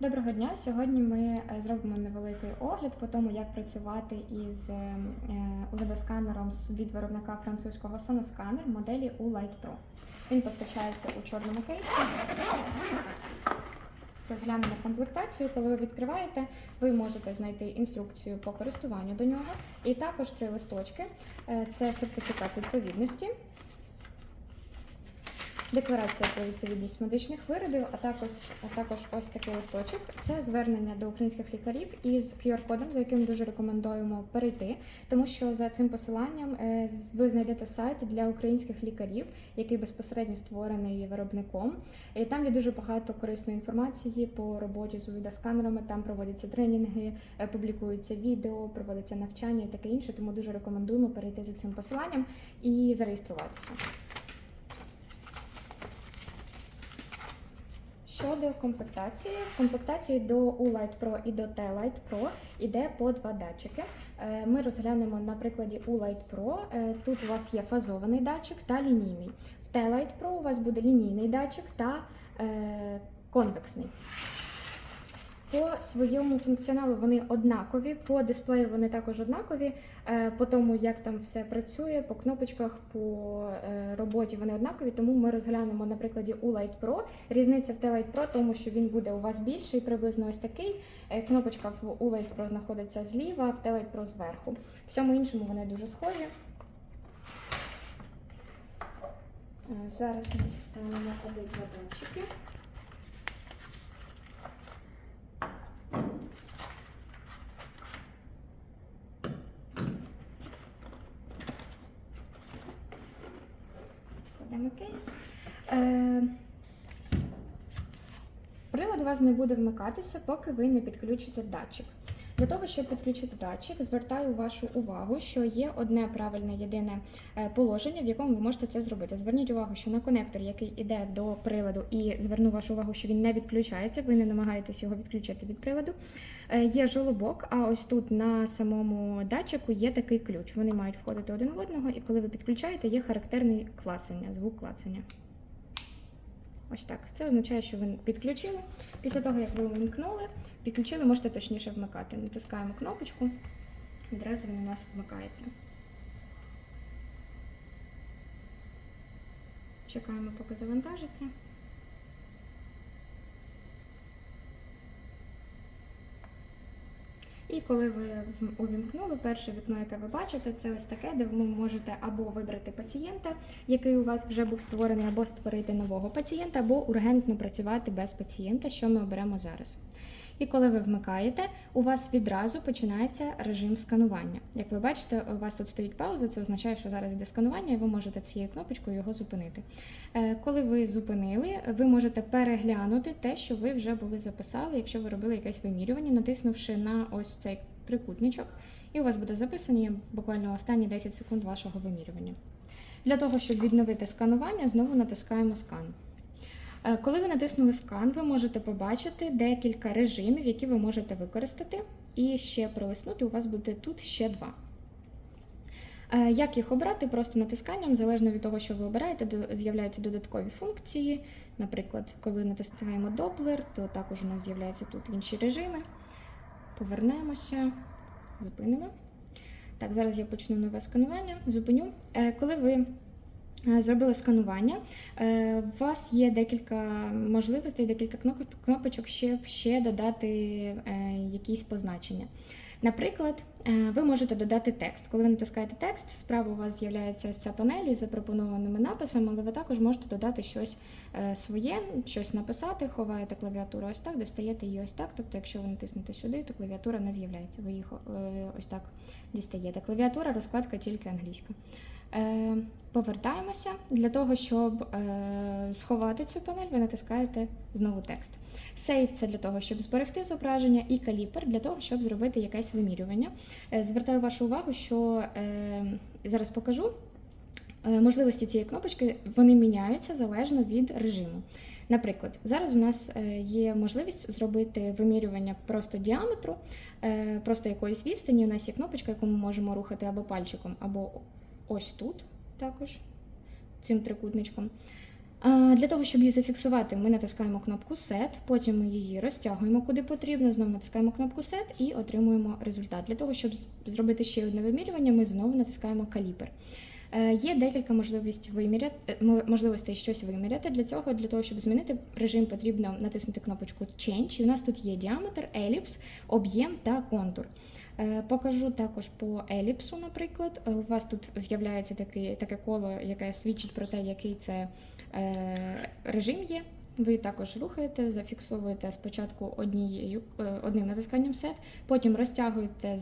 Доброго дня! Сьогодні ми е, зробимо невеликий огляд по тому, як працювати із е, УЗД-сканером з- від виробника французького Sonoscanner моделі U-Light Pro. Він постачається у чорному кейсі. Розглянемо комплектацію. Коли ви відкриваєте, ви можете знайти інструкцію по користуванню до нього, і також три листочки. Е, Це сертифікат відповідності, декларація про відповідність медичних виробів, а також, а також ось такий листочок. Це звернення до українських лікарів із QR-кодом, за яким дуже рекомендуємо перейти, тому що за цим посиланням е, ви знайдете сайт для українських лікарів, який безпосередньо створений виробником. І там є дуже багато корисної інформації по роботі з УЗД-сканерами. Там проводяться тренінги, е, публікуються відео, проводиться навчання і таке інше. Тому дуже рекомендуємо перейти за цим посиланням і зареєструватися. Щодо комплектації, в комплектації до U-Light Pro і до T-Light Pro йде по два датчики. Е, Ми розглянемо на прикладі U-Light Pro. Е, Тут у вас є фазований датчик та лінійний. В T-Light Pro у вас буде лінійний датчик та е, конвексний. По своєму функціоналу вони однакові, по дисплею вони також однакові. Е, По тому, як там все працює, по кнопочках, по е, роботі вони однакові. Тому ми розглянемо на прикладі U-Light Pro. Різниця в T-Light Pro, тому що він буде у вас більший, приблизно ось такий. Е, Кнопочка в У-Light Pro знаходиться зліва, в T-Light Pro зверху. Всьому іншому вони дуже схожі. Зараз ми дістанемо обидва датчики. Кладемо кейс. Е, Прилад у вас не буде вмикатися, поки ви не підключите датчик. Для того, щоб підключити датчик, звертаю вашу увагу, що є одне правильне єдине е, положення, в якому ви можете це зробити. Зверніть увагу, що на конектор, який йде до приладу, і зверну вашу увагу, що він не відключається, ви не намагаєтесь його відключити від приладу. Е, Є жолобок, а ось тут на самому датчику є такий ключ. Вони мають входити один в одного, і коли ви підключаєте, є характерний клацання, звук клацання. Ось так. Це означає, що ви підключили. Після того, як ви увімкнули, підключили, можете точніше вмикати. Натискаємо кнопочку, відразу він у нас вмикається. Чекаємо, поки завантажиться. І коли ви увімкнули перше вікно, яке ви бачите, це ось таке, де ви можете або вибрати пацієнта, який у вас вже був створений, або створити нового пацієнта, або ургентно працювати без пацієнта, що ми оберемо зараз. І коли ви вмикаєте, у вас відразу починається режим сканування. Як ви бачите, у вас тут стоїть пауза, це означає, що зараз йде сканування, і ви можете цією кнопочкою його зупинити. Е, Коли ви зупинили, ви можете переглянути те, що ви вже були записали, якщо ви робили якесь вимірювання, натиснувши на ось цей трикутничок, і у вас буде записані буквально останні 10 секунд вашого вимірювання. Для того, щоб відновити сканування, знову натискаємо скан. Е, Коли ви натиснули скан, ви можете побачити декілька режимів, які ви можете використати, і ще пролиснути, у вас буде тут ще два. Е, Як їх обрати? Просто натисканням, залежно від того, що ви обираєте, з'являються додаткові функції. Наприклад, коли натискаємо Doppler, то також у нас з'являються тут інші режими. Повернемося, зупинимо. Так, зараз я почну нове сканування. Зупиню. Е, Коли ви е, зробили сканування, е, у вас є декілька можливостей, декілька кнопочок, щоб ще додати е, якісь позначення. Наприклад, ви можете додати текст. Коли ви натискаєте текст, справа у вас з'являється ось ця панель із запропонованими написами, але ви також можете додати щось своє, щось написати, ховаєте клавіатуру ось так, достаєте її ось так. Тобто, якщо ви натиснете сюди, то клавіатура не з'являється. Ви її ось так дістаєте. Клавіатура, розкладка тільки англійська. Е, повертаємося. Для того, щоб е, сховати цю панель, ви натискаєте знову текст. Save – це для того, щоб зберегти зображення, і каліпер для того, щоб зробити якесь вимірювання. Е, звертаю вашу увагу, що зараз покажу. Можливості цієї кнопочки вони міняються залежно від режиму. Наприклад, зараз у нас є можливість зробити вимірювання просто діаметру, просто якоїсь відстані. У нас є кнопочка, яку ми можемо рухати або пальчиком, або ось тут також цим трикутничком. Для того, щоб її зафіксувати, ми натискаємо кнопку Set, потім ми її розтягуємо куди потрібно, знову натискаємо кнопку Set і отримуємо результат. Для того, щоб зробити ще одне вимірювання, ми знову натискаємо калібр. Е, Є декілька можливість виміряти, е, можливостей щось виміряти. Для цього, для того, щоб змінити режим, потрібно натиснути кнопочку Change. І у нас тут є діаметр, еліпс, об'єм та контур. Е, Покажу також по еліпсу, наприклад. Е, У вас тут з'являється таке, таке коло, яке свідчить про те, який це е, режим є. Ви також рухаєте, зафіксовуєте спочатку однією, одним натисканням сет, потім розтягуєте,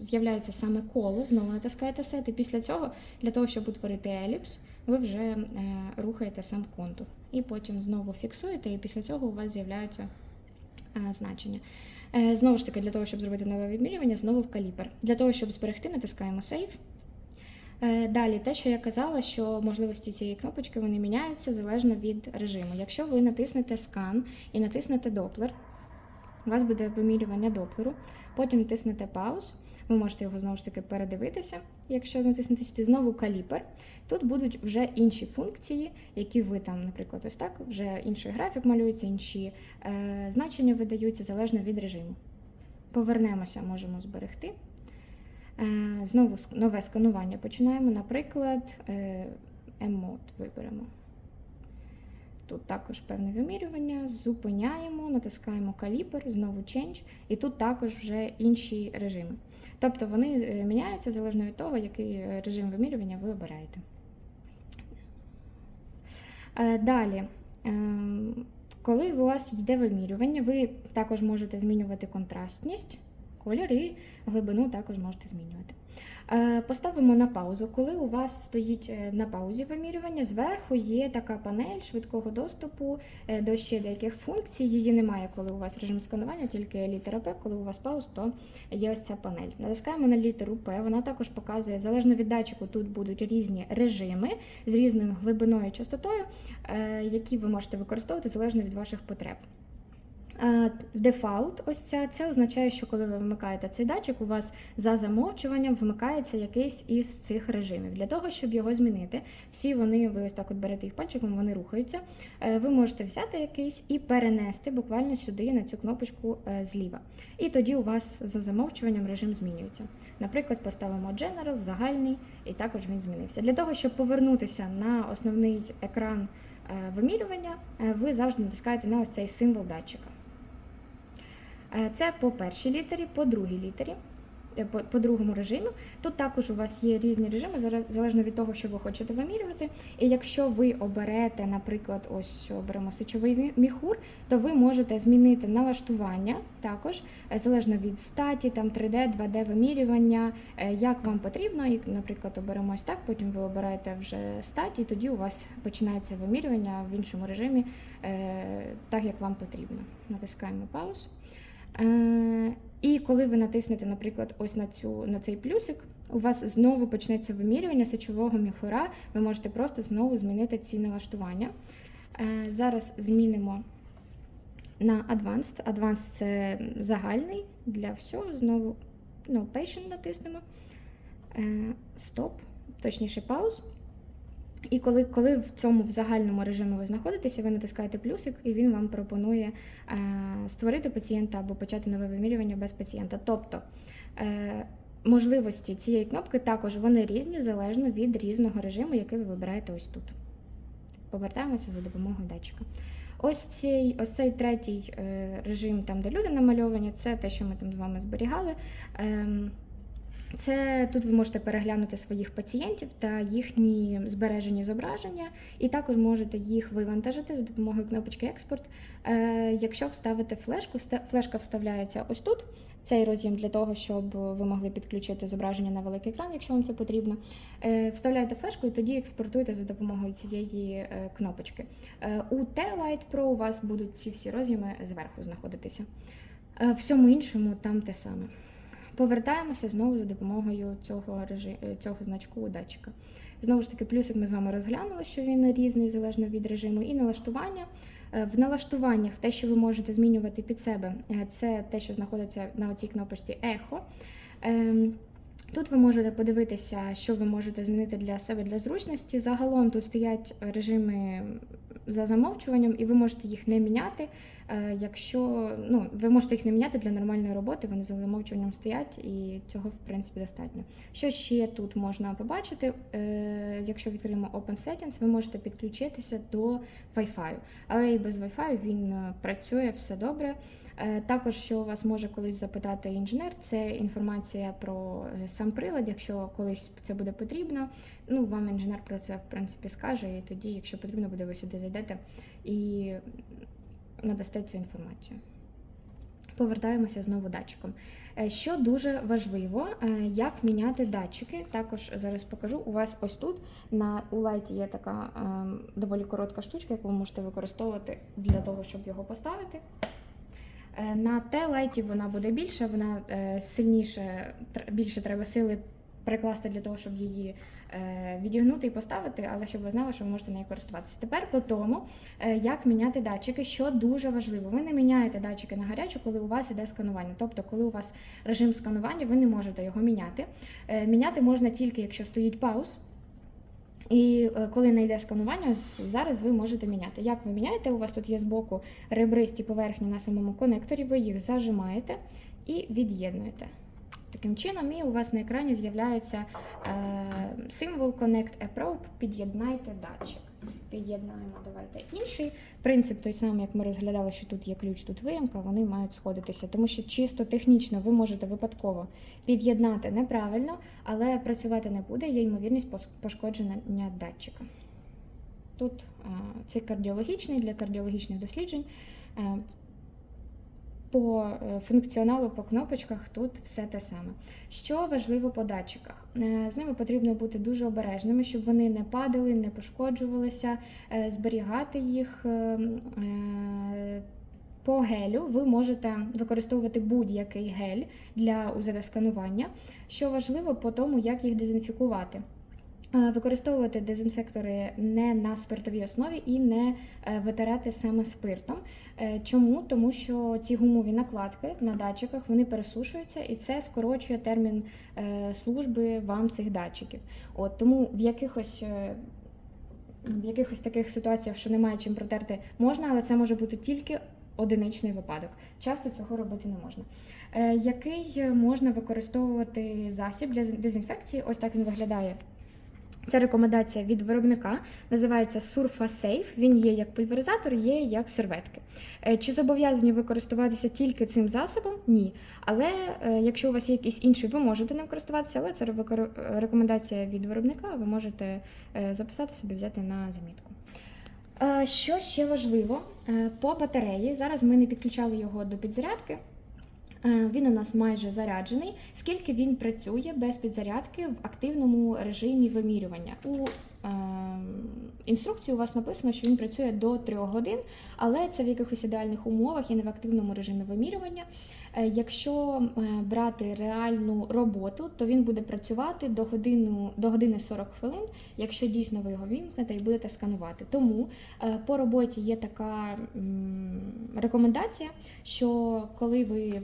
з'являється саме коло, знову натискаєте сет, і після цього, для того, щоб утворити еліпс, ви вже рухаєте сам контур. І потім знову фіксуєте, і після цього у вас з'являються значення. Е, Знову ж таки, для того, щоб зробити нове вимірювання, знову в калібр. Для того, щоб зберегти, натискаємо Save. Е, Далі, те, що я казала, що можливості цієї кнопочки вони міняються залежно від режиму. Якщо ви натиснете скан і натиснете Doppler, у вас буде вимірювання доплеру, потім натиснете пауз. Ви можете його знову ж таки передивитися. Якщо натиснете сюди знову калібр, тут будуть вже інші функції, які ви там, наприклад, ось так, вже інший графік малюється, інші е, значення видаються залежно від режиму. Повернемося, можемо зберегти. Е, Знову нове сканування починаємо. Наприклад, е, емод виберемо. Тут також певне вимірювання, зупиняємо, натискаємо калібр, знову change, і тут також вже інші режими. Тобто вони е, міняються залежно від того, який е, режим вимірювання ви обираєте. Е, Далі, ем, коли у вас йде вимірювання, ви також можете змінювати контрастність, колір і глибину також можете змінювати. Е, Поставимо на паузу. Коли у вас стоїть е, на паузі вимірювання, зверху є така панель швидкого доступу е, до ще деяких функцій. Її немає, коли у вас режим сканування, тільки літера П. Коли у вас пауз, то є ось ця панель. Натискаємо на літеру П. Вона також показує, залежно від датчику, тут будуть різні режими з різною глибиною і частотою, які ви можете використовувати залежно від ваших потреб. Дефаулт, ось ця, це означає, що коли ви вмикаєте цей датчик, у вас за замовчуванням вмикається якийсь із цих режимів. Для того, щоб його змінити, всі вони, ви ось так от берете їх пальчиком, вони рухаються. Е, Ви можете взяти якийсь і перенести буквально сюди на цю кнопочку е, зліва. І тоді у вас за замовчуванням режим змінюється. Наприклад, поставимо General, загальний, і також він змінився. Для того, щоб повернутися на основний екран е, вимірювання, ви завжди натискаєте на ось цей символ датчика. Е, Це по першій літері, по другій літері, е, по, другому режиму. Тут також у вас є різні режими, залежно від того, що ви хочете вимірювати. І якщо ви оберете, наприклад, ось оберемо сечовий міхур, то ви можете змінити налаштування також, е, залежно від статі, там 3D, 2D вимірювання, як вам потрібно. І, наприклад, оберемо ось так, потім ви обираєте вже статі, тоді у вас починається вимірювання в іншому режимі, так як вам потрібно. Натискаємо пауз. Е, І коли ви натиснете, наприклад, ось на цю на цей плюсик, у вас знову почнеться вимірювання сечового міхура. Ви можете просто знову змінити ці налаштування. Е, Зараз змінимо на Advanced. Advanced це загальний для всього. Знову no patient натиснемо. Е, Стоп, точніше пауз. І коли, коли в цьому в загальному режимі ви знаходитеся, ви натискаєте плюсик, і він вам пропонує е, створити пацієнта або почати нове вимірювання без пацієнта. Тобто е, можливості цієї кнопки також вони різні залежно від різного режиму, який ви вибираєте ось тут. Повертаємося за допомогою датчика. Ось цей, ось цей третій е, режим, там, де люди намальовані, це те, що ми там з вами зберігали. Ем, це тут ви можете переглянути своїх пацієнтів та їхні збережені зображення, і також можете їх вивантажити за допомогою кнопочки Експорт. Е, якщо вставите флешку, флешка вставляється ось тут. Цей роз'єм для того, щоб ви могли підключити зображення на великий екран, якщо вам це потрібно. Е, Вставляєте флешку і тоді експортуєте за допомогою цієї е, кнопочки. У T-Lite Pro у вас будуть ці всі роз'єми зверху знаходитися. Всьому іншому там те саме. Повертаємося знову за допомогою цього режи... е, цього значку датчика. Знову ж таки, плюсик ми з вами розглянули, що він різний залежно від режиму, і налаштування. Е, В налаштуваннях те, що ви можете змінювати під себе, е, це те, що знаходиться на цій кнопочці Ехо. Ем, Тут ви можете подивитися, що ви можете змінити для себе для зручності. Загалом тут стоять режими за замовчуванням, і ви можете їх не міняти. е, Якщо ну, ви можете їх не міняти для нормальної роботи, вони за замовчуванням стоять, і цього в принципі достатньо. Що ще тут можна побачити? Е, Якщо відкриємо Open Settings, ви можете підключитися до Wi-Fi. Але і без Wi-Fi він е, працює все добре. Також, що вас може колись запитати інженер, це інформація про сам прилад, якщо колись це буде потрібно. Ну, вам інженер про це в принципі скаже, і тоді, якщо потрібно буде, ви сюди зайдете і надасте цю інформацію. Повертаємося знову датчиком. Е, Що дуже важливо, е, як міняти датчики. Також зараз покажу. У вас ось тут на у лайті є така ем, доволі коротка штучка, яку ви можете використовувати для того, щоб його поставити. Е, На Т-лайті вона буде більша, вона е, сильніше, більше треба сили прикласти для того, щоб її е, відігнути і поставити, але щоб ви знали, що ви можете нею користуватися. Тепер по тому, е, як міняти датчики, що дуже важливо. Ви не міняєте датчики на гарячу, коли у вас іде сканування. Тобто, коли у вас режим сканування, ви не можете його міняти. Е, Міняти можна тільки, якщо стоїть пауз. І е, коли не йде сканування, зараз ви можете міняти. Як ви міняєте? У вас тут є збоку ребристі поверхні на самому конекторі, ви їх зажимаєте і від'єднуєте. Таким чином, і у вас на екрані з'являється е, символ Connect a Probe, під'єднайте датчик. Під'єднаємо, давайте інший. Принцип той самий, як ми розглядали, що тут є ключ, тут виямка, вони мають сходитися, тому що чисто технічно ви можете випадково під'єднати неправильно, але працювати не буде, є ймовірність пошкодження датчика. Тут е, це кардіологічний для кардіологічних досліджень. Е, по е, функціоналу по кнопочках тут все те саме. Що важливо по датчиках? Е, З ними потрібно бути дуже обережними, щоб вони не падали, не пошкоджувалися, е, зберігати їх. По гелю ви можете використовувати будь-який гель для УЗД-сканування. Що важливо по тому, як їх дезінфікувати. Е, Використовувати дезінфектори не на спиртовій основі і не е, витирати саме спиртом. Е, Чому? Тому що ці гумові накладки на датчиках вони пересушуються, і це скорочує термін служби вам цих датчиків. От тому в якихось. В якихось таких ситуаціях, що немає чим протерти, можна, але це може бути тільки одиничний випадок. Часто цього робити не можна. Який можна використовувати засіб для дезінфекції? Ось так він виглядає. Це рекомендація від виробника, називається SurfaSafe. Він є як пульверизатор, є як серветки. Е, Чи зобов'язані ви користуватися тільки цим засобом? Ні. Але е, якщо у вас є якийсь інший, ви можете ним користуватися, але це рекомендація від виробника. Ви можете е, записати собі, взяти на замітку. Що ще важливо по батареї? Зараз ми не підключали його до підзарядки. Е, Він у нас майже заряджений. Скільки він працює без підзарядки в активному режимі вимірювання? У е, інструкції у вас написано, що він працює до 3 годин, але це в якихось ідеальних умовах і не в активному режимі вимірювання. Е, Якщо е, брати реальну роботу, то він буде працювати до годину до години 40 хвилин, якщо дійсно ви його вімкнете і будете сканувати. Тому по роботі є така рекомендація, що коли ви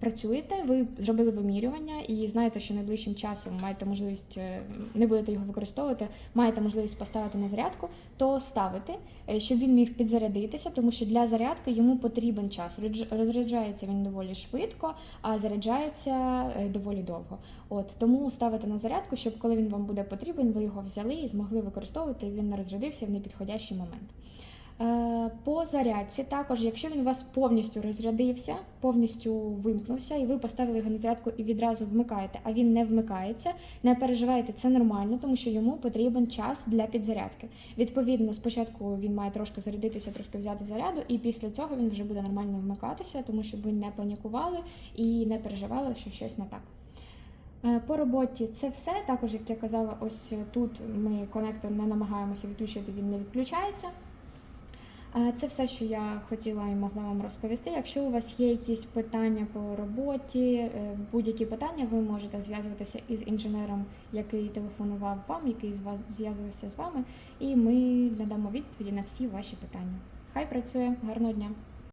працюєте, ви зробили вимірювання і знаєте, що найближчим часом маєте можливість е, не будете його використовувати, маєте можливість поставити на зарядку, то ставити, е, щоб він міг підзарядитися, тому що для зарядки йому потрібен час. Розряджається він доволі швидко, а заряджається е, доволі довго. От тому ставити на зарядку, щоб коли він вам буде потрібен, ви його взяли і змогли використовувати, і він не розрядився в непідходящий момент. Е, По зарядці також, якщо він у вас повністю розрядився, повністю вимкнувся, і ви поставили його на зарядку і відразу вмикаєте, а він не вмикається, не переживайте, це нормально, тому що йому потрібен час для підзарядки. Відповідно, спочатку він має трошки зарядитися, трошки взяти заряду, і після цього він вже буде нормально вмикатися, тому щоб ви не панікували і не переживали, що щось не так. Е, По роботі це все. Також, як я казала, ось тут ми конектор не намагаємося відключити, він не відключається. Це все, що я хотіла і могла вам розповісти. Якщо у вас є якісь питання по роботі, е, будь-які питання, ви можете зв'язуватися із інженером, який телефонував вам, який з вас зв'язувався з вами, і ми надамо відповіді на всі ваші питання. Хай працює, гарного дня!